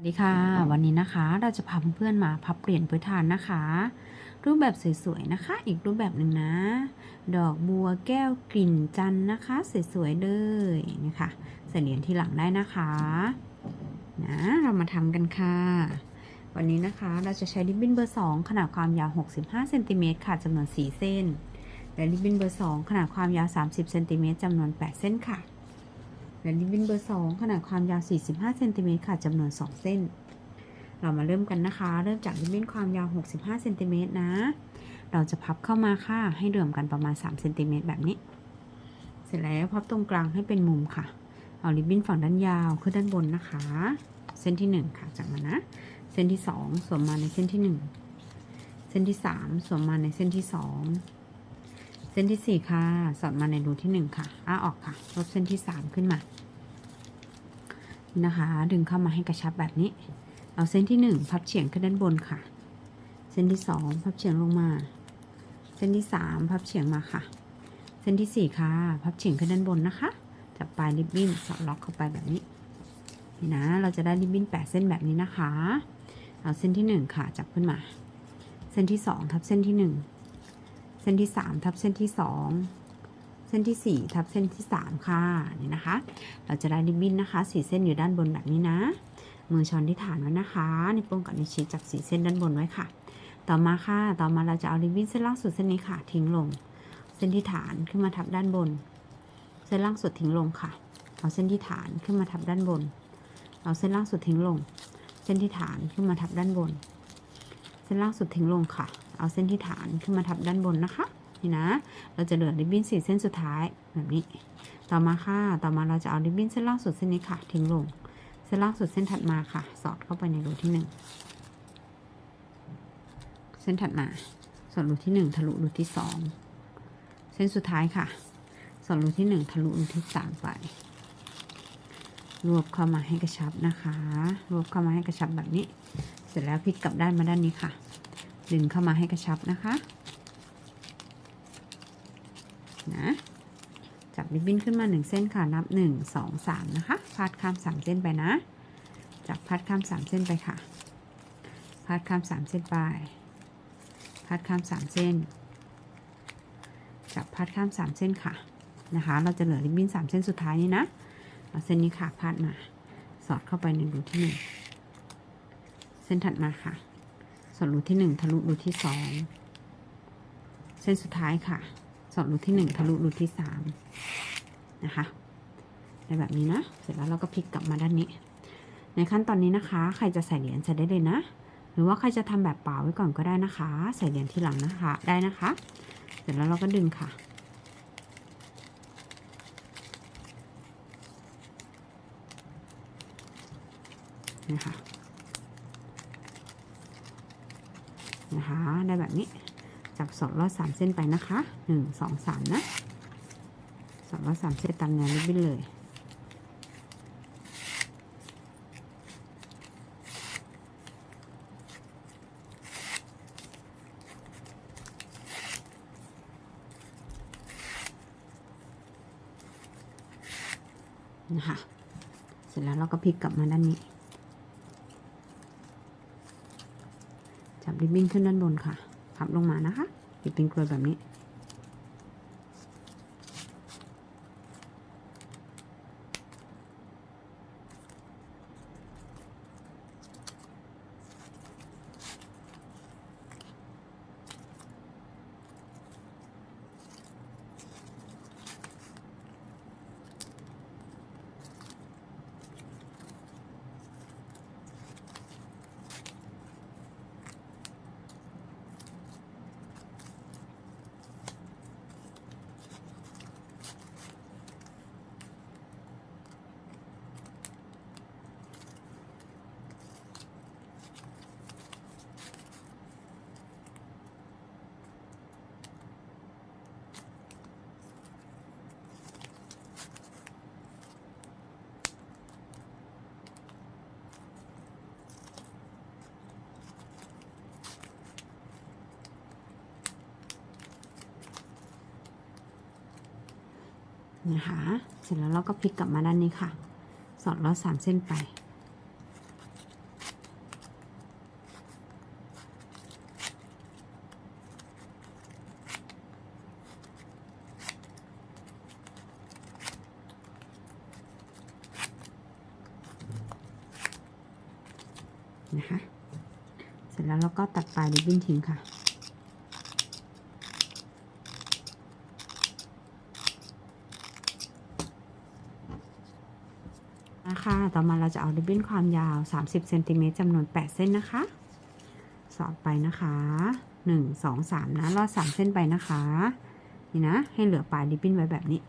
สวัสดีค่ะ วันนี้นะคะเราจะพาเพื่อนๆมาพับเปลี่ยนพื้นฐานนะคะ รูปแบบสวยๆนะคะ อีกรูปแบบหนึ่งนะ ดอกบัวแก้วกลิ่นจันทร์นะคะสวยๆเลยนี่ค่ะใส่เหรียญที่หลังได้นะคะนะเรามาทำกันค่ะ วันนี้นะคะเราจะใช้ริบบิ้นเบอร์ 2 ขนาดความยาว 65เซนติเมตรค่ะจำนวน 4 เส้น และริบบิ้นเบอร์ 2 ขนาดความยาว 30เซนติเมตรจำนวน 8 เส้นค่ะ และริบบิ้นเบอร์2ขนาดความยาว 45เซนติเมตรค่ะจำนวน 2 เส้น เรามาเริ่มกันนะคะ เริ่มจากริบบิ้นความยาว 65เซนติเมตรนะ เราจะพับเข้ามาค่ะ ให้รวมกันประมาณ3เซนติเมตรแบบนี้ เสร็จแล้วพับตรงกลางให้เป็นมุมค่ะ เอาริบบิ้นฝั่งด้านยาวขึ้นด้านบนนะคะ เส้นที่ 1 ค่ะจากมานะ เส้นที่ 2 สวมมาในเส้นที่ 1 เส้นที่ 3 สวมมาในเส้นที่ 2 เส้นที่4ค่ะ สอดมาในรูที่1ค่ะ อ้าออกค่ะ ลบเส้นที่3ขึ้นมา นะคะ ดึงเข้ามาให้กระชับแบบนี้ เอาเส้นที่1พับเฉียงขึ้นด้านบนค่ะ เส้นที่2พับเฉียงลงมา เส้นที่3พับเฉียงมาค่ะ เส้นที่4ค่ะ พับเฉียงขึ้นด้านบนนะคะ จับปลายริบบิ้นสอดล็อกเข้าไปแบบนี้ นี่นะ เราจะได้ริบบิ้น8เส้นแบบนี้นะคะ เอาเส้นที่1ค่ะ จับขึ้นมา เส้นที่2ทับเส้นที่1 เส้นที่ 3 ทับเส้นที่ 2 เส้นที่ 4 ทับเส้นที่ 3 ค่ะนี่นะคะ เราจะได้ริบบิ้นนะคะ4เส้นอยู่ด้านบนแบบนี้นะ มือช้อนที่ฐานไว้นะคะนิ้วโป้งกับนิ้วชี้จับสีเส้นด้านบนไว้ค่ะ ต่อมาค่ะ ต่อมาเราจะเอาริบบิ้นเส้นล่างสุดเส้นนี้ค่ะ ทิ้งลง เส้นที่ฐานขึ้นมาทับด้านบน เส้นล่างสุดทิ้งลงค่ะ เอาเส้นที่ฐานขึ้นมาทับด้านบน เอาเส้นล่างสุดทิ้งลง เส้นที่ฐานขึ้นมาทับด้านบน เส้นล่างสุดทิ้งลงค่ะ เอาเส้นที่ฐานขึ้นมาทับด้านบนนะคะนี่นะ เราจะเหลือริบบิ้นสี่เส้นสุดท้ายแบบนี้ ต่อมาค่ะ ต่อมาเราจะเอาริบบิ้นเส้นล่างสุดเส้นนี้ค่ะ ทิ้งลง เส้นล่างสุดเส้นถัดมาค่ะ สอดเข้าไปในรูที่หนึ่งเส้นถัดมา สอดรูที่หนึ่งทะลุรูที่สองเส้นสุดท้ายค่ะ สอดรูที่หนึ่งทะลุรูที่สามไป รวบเข้ามาให้กระชับนะคะ รวบเข้ามาให้กระชับแบบนี้ เสร็จแล้วพลิกกลับด้านมาด้านนี้ค่ะ ดึงเข้ามาให้กระชับนะคะนะจับริบบิ้นขึ้นมาหนึ่งเส้นค่ะ นับหนึ่งสองสามนะคะ พาดข้ามสามเส้นไปนะ จับพาดข้ามสามเส้นไปค่ะ พาดข้ามสามเส้นไป พาดข้ามสามเส้น จับพาดข้ามสามเส้นค่ะ นะคะ เราจะเหลือริบบิ้นสามเส้นสุดท้ายนี้นะเอาเส้นนี้ค่ะ พาดมา สอดเข้าไปในรูที่หนึ่งเส้นถัดมาค่ะ อดรูที่หนึ่งทะลุรูที่สองเส้นสุดท้ายค่ะ สอดรูที่หนึ่งทะลุรูที่สามนะคะในแบบนี้นะ เสร็จแล้วเราก็พลิกกลับมาด้านนี้ ในขั้นตอนนี้นะคะ ใครจะใส่เหรียญใส่ได้เลยนะ หรือว่าใครจะทำแบบเปล่าไว้ก่อนก็ได้นะคะ ใส่เหรียญที่หลังนะคะ ได้นะคะ เสร็จแล้วเราก็ดึงค่ะนะคะ นะคะ ได้แบบนี้ จับสอดลอดสามเส้นไปนะคะหนึ่งสองสามนะสอดลอดสามเส้นตามแนวริบบิ้นเลยนะคะเสร็จแล้วเราก็พลิกกลับมาด้านนี้ จับริบบิ้นขึ้นด้านบนค่ะพับลงมานะคะปิดเป็นกลวยแบบนี้ะคะ เสร็จแล้วเราก็พลิกกลับมาด้านนี้ค่ะ สอดล้อสามเส้นไป นะคะ เสร็จแล้วเราก็ตัดปลายริบบิ้นทิ้งค่ะ คะต่อมาเราจะเอาริบบิ้นความยาว 30เซนติเมตรจำนวน 8 เส้นนะคะ สอดไปนะคะ 1 2 3 นะ ลอด 3 เส้นไปนะคะ นี่นะ ให้เหลือปลายริบบิ้นไว้แบบนี้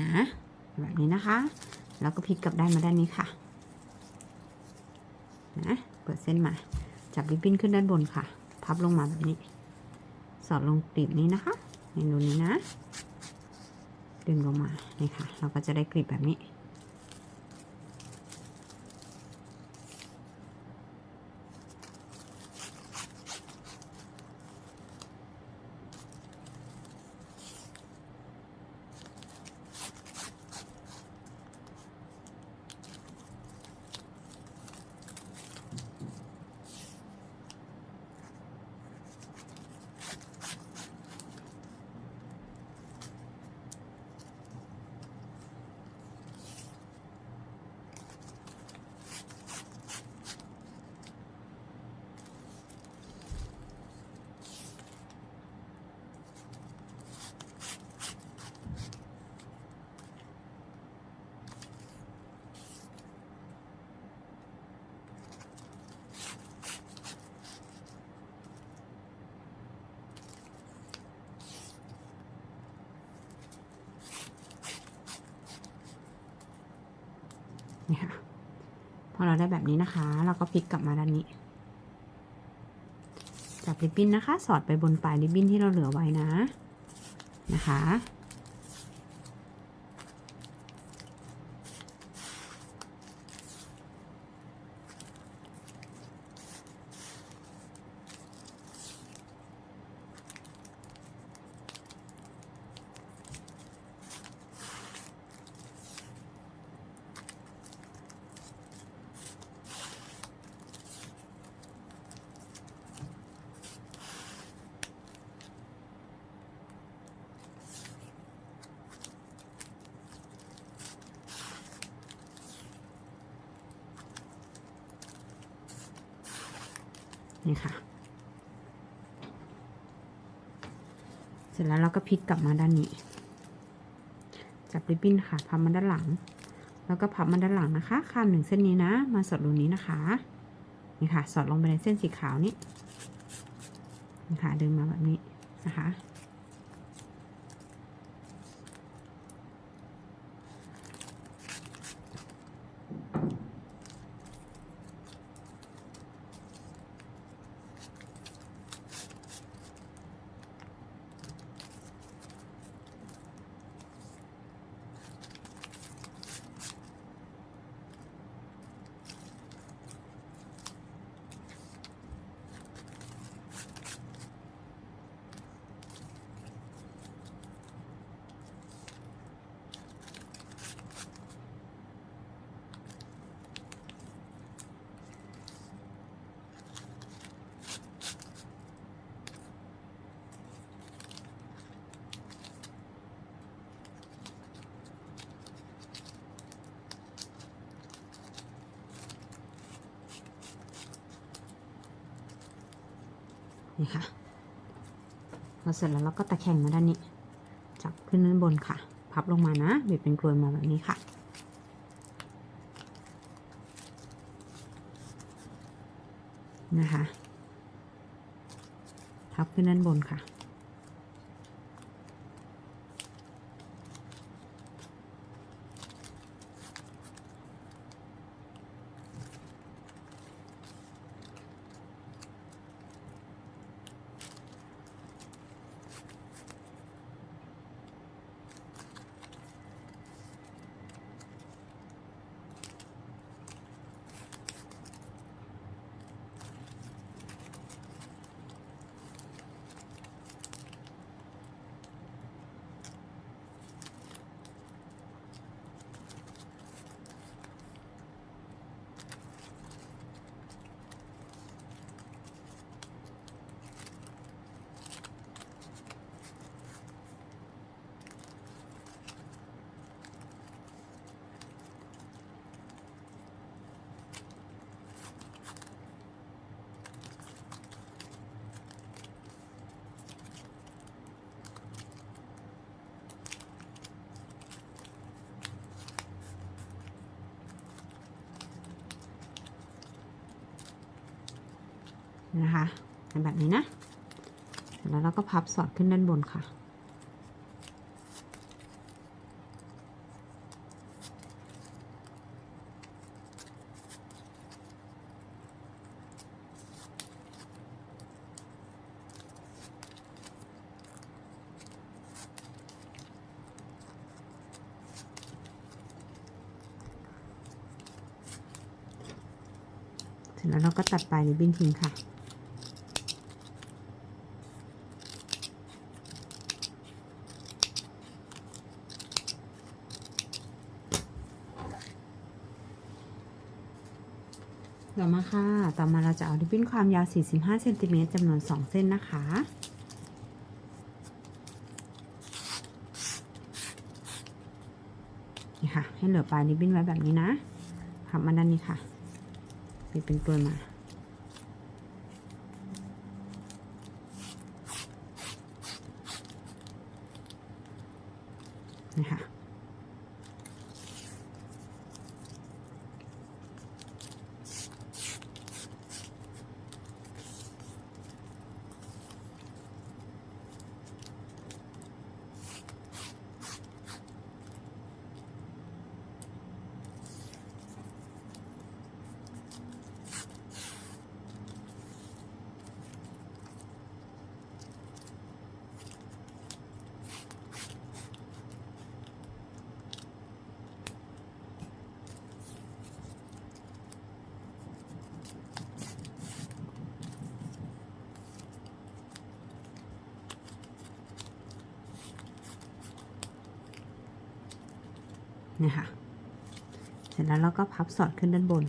นะแบบนี้นะคะ แล้วก็พลิกกลับด้านมาด้านนี้ค่ะนะเปิดเส้นมา จับริบบิ้นขึ้นด้านบนค่ะ พับลงมาแบบนี้ สอดลงกลีบนี้นะคะในรูนี้นะ ดึงลงมานี่ค่ะ เราก็จะได้กลีบแบบนี้ นี่ค่ะพอเราได้แบบนี้นะคะ เราก็พลิกกลับมาด้านนี้ จับริบบิ้นนะคะ สอดไปบนปลายริบบิ้นที่เราเหลือไว้นะนะคะ นี่ค่ะ เสร็จแล้วเราก็พลิกกลับมาด้านนี้ จับริบบิ้นค่ะ พับมาด้านหลัง แล้วก็พับมาด้านหลังนะคะ ข้ามหนึ่งเส้นนี้นะ มาสอดรูนี้นะคะ นี่ค่ะ สอดลงไปในเส้นสีขาวนี้ นี่ค่ะ ดึงมาแบบนี้นะคะ นี่ค่ะพอเสร็จแล้วเราก็ตะแคงมาด้านนี้ จับขึ้นด้านบนค่ะ พับลงมานะบีบเป็นกลวยมาแบบนี้ค่ะนะคะ พับขึ้นด้านบนค่ะ นะคะเป็นแบบนี้นะ แล้วเราก็พับสอดขึ้นด้านบนค่ะ เสร็จแล้วเราก็ตัดปลายริบบิ้นทิ้งค่ะ อมาค่ะ ต่อมาเราจะเอาริบบิ้นความยาว 45เซนติเมตรจำนวน 2 เส้นนะคะ นี่ค่ะ ให้เหลือปลายริบบิ้นไว้แบบนี้นะพับมาด้านนี้ค่ะปิดเป็นกลวยมา นี่ค่ะ เนี่ยค่ะ เสร็จแล้วเราก็พับสอดขึ้นด้านบน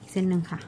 อีกเส้นหนึ่งค่ะ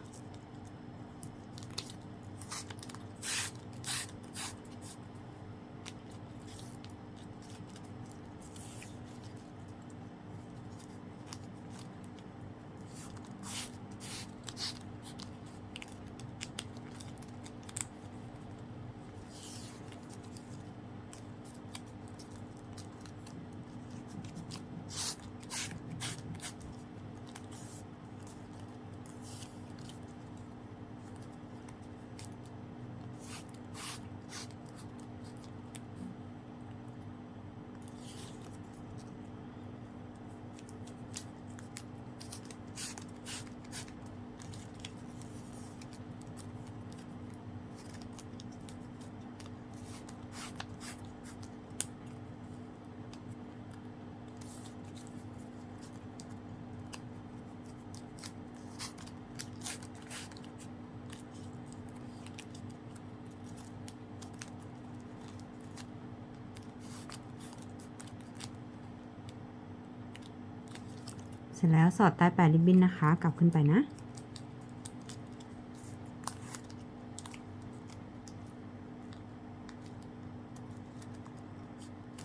เสร็จแล้วสอดใต้ปลายริบบิ้นนะคะ กลับขึ้นไปนะ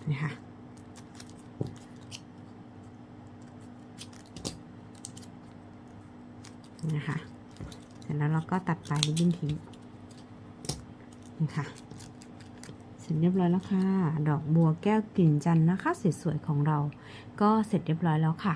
นี่ค่ะ นี่นะคะเสร็จแล้วเราก็ตัดปลายริบบิ้นทิ้ง นี่ค่ะ เสร็จเรียบร้อยแล้วค่ะ ดอกบัวแก้วกลิ่นจันนะคะสวยๆของเรา ก็เสร็จเรียบร้อยแล้วค่ะ